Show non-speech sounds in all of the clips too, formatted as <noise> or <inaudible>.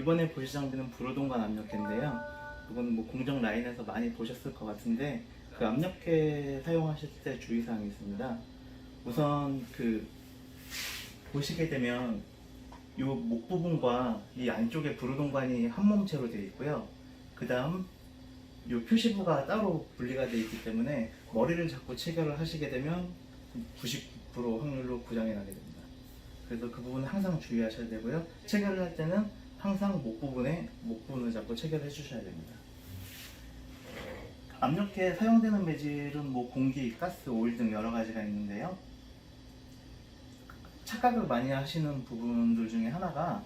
이번에 보실 장비는 브로동관 압력계인데요. 이건 뭐 공정 라인에서 많이 보셨을 것 같은데 그 압력계 사용하실 때 주의사항이 있습니다. 우선 그 보시게 되면 이 목 부분과 이 안쪽에 브로동관이 한 몸체로 되어 있고요. 그 다음 이 표시부가 따로 분리가 되어 있기 때문에 머리를 자꾸 체결을 하시게 되면 99% 확률로 고장이 나게 됩니다. 그래서 그 부분은 항상 주의하셔야 되고요. 체결을 할 때는 항상 목 부분에 목 부분을 잡고 체결해 주셔야 됩니다. 압력계에 사용되는 매질은 뭐 공기, 가스, 오일 등 여러 가지가 있는데요. 착각을 많이 하시는 부분들 중에 하나가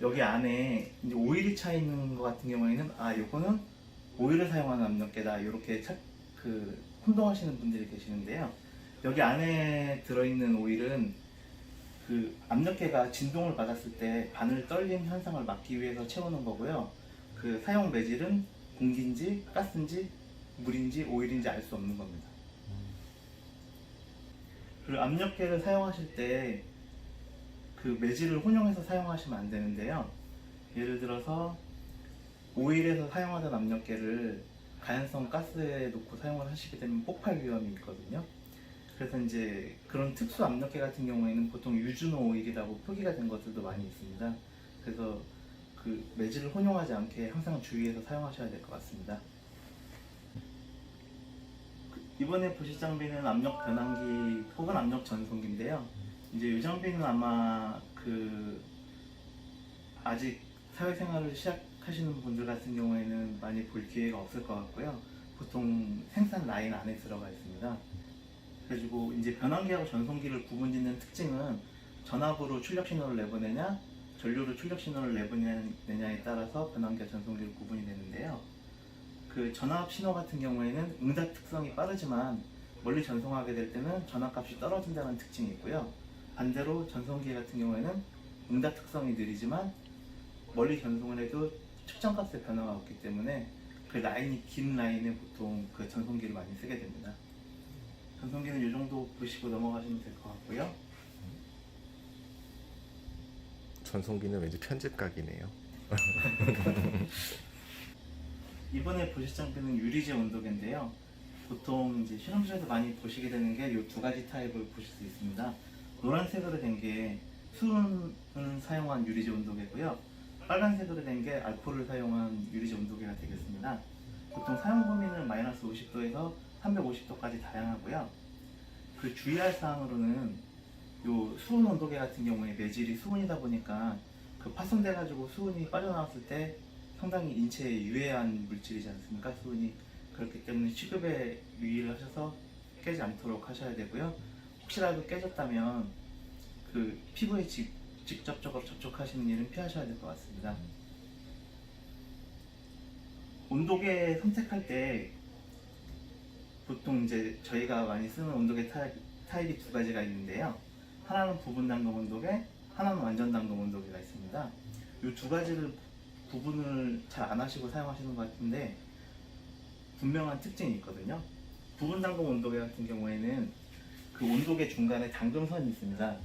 여기 안에 오일이 차 있는 것 같은 경우에는 아 요거는 오일을 사용하는 압력계다 이렇게 착, 그 혼동하시는 분들이 계시는데요. 여기 안에 들어있는 오일은 그 압력계가 진동을 받았을 때 바늘 떨림 현상을 막기 위해서 채우는 거고요. 그 사용 매질은 공기인지 가스인지 물인지 오일인지 알 수 없는 겁니다. 그리고 압력계를 사용하실 때 그 매질을 혼용해서 사용하시면 안 되는데요. 예를 들어서 오일에서 사용하던 압력계를 가연성 가스에 놓고 사용을 하시게 되면 폭발 위험이 있거든요. 그래서 이제 그런 특수 압력계 같은 경우에는 보통 유준호 오일이라고 표기가 된 것들도 많이 있습니다. 그래서 그 매질을 혼용하지 않게 항상 주의해서 사용하셔야 될 것 같습니다. 그 이번에 보실 장비는 압력 변환기 혹은 압력 전송기인데요. 이제 이 장비는 아마 그 아직 사회생활을 시작하시는 분들 같은 경우에는 많이 볼 기회가 없을 것 같고요. 보통 생산 라인 안에 들어가 있습니다. 그래가지고 이제 변환기하고 전송기를 구분짓는 특징은 전압으로 출력 신호를 내보내냐, 전류로 출력 신호를 내보내냐에 따라서 변환기와 전송기를 구분이 되는데요. 그 전압 신호 같은 경우에는 응답 특성이 빠르지만 멀리 전송하게 될 때는 전압값이 떨어진다는 특징이 있고요. 반대로 전송기 같은 경우에는 응답 특성이 느리지만 멀리 전송을 해도 측정값의 변화가 없기 때문에 그 라인이 긴 라인에 보통 그 전송기를 많이 쓰게 됩니다. 전송기는 이 정도 보시고 넘어가시면 될 것 같고요. 전송기는 왠지 편집각이네요. <laughs> 이번에 보실 장비는 유리제 온도계인데요. 보통 이제 실험실에서 많이 보시게 되는 게 이 두 가지 타입을 보실 수 있습니다. 노란색으로 된 게 수은을 사용한 유리제 온도계고요. 빨간색으로 된 게 알코올을 사용한 유리제 온도계가 되겠습니다. 보통 사용 범위는 마이너스 50도에서 350도까지 다양하고요. 그 주의할 사항으로는 요 수은 온도계 같은 경우에 매질이 수은이다 보니까 그 파손돼 가지고 수은이 빠져나왔을 때 상당히 인체에 유해한 물질이지 않습니까? 수은이 그렇기 때문에 취급에 유의를 하셔서 깨지 않도록 하셔야 되고요. 혹시라도 깨졌다면 그 피부에 직, 직접적으로 접촉하시는 일은 피하셔야 될 것 같습니다. 온도계 선택할 때 보통 이제 저희가 많이 쓰는 온도계 타입, 타입이 두 가지가 있는데요. 하나는 부분 당금 온도계, 하나는 완전 당금 온도계가 있습니다. 이 두 가지를 구분을 잘 안 하시고 사용하시는 것 같은데 분명한 특징이 있거든요. 부분 당금 온도계 같은 경우에는 그 온도계 중간에 당금선이 있습니다.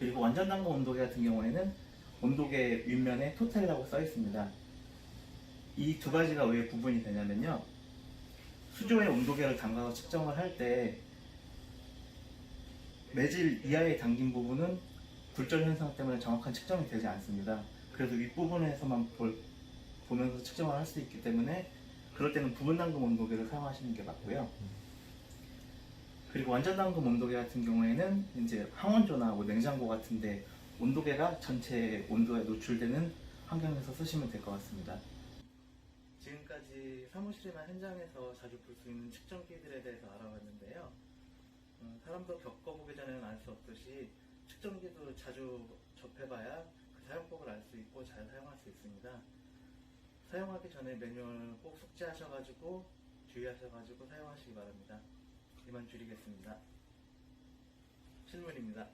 그리고 완전 당금 온도계 같은 경우에는 온도계 윗면에 토탈이라고 써 있습니다. 이 두 가지가 왜 구분이 되냐면요. 수조의 온도계를 담가서 측정을 할 때 매질 이하에 담긴 부분은 굴절 현상 때문에 정확한 측정이 되지 않습니다. 그래서 윗부분에서만 볼- 보면서 측정을 할 수 있기 때문에 그럴 때는 부분 담금 온도계를 사용하시는 게 맞고요. 그리고 완전 담금 온도계 같은 경우에는 이제 항온조나 뭐 냉장고 같은데 온도계가 전체 온도에 노출되는 환경에서 쓰시면 될 것 같습니다. 사무실이나 현장에서 자주 볼 수 있는 측정기들에 대해서 알아봤는데요. 음, 사람도 겪어보기 전에는 알 수 없듯이 측정기도 자주 접해봐야 그 사용법을 알 수 있고 잘 사용할 수 있습니다. 사용하기 전에 매뉴얼 꼭 숙지하셔가지고 주의하셔가지고 사용하시기 바랍니다. 이만 줄이겠습니다. 실물입니다.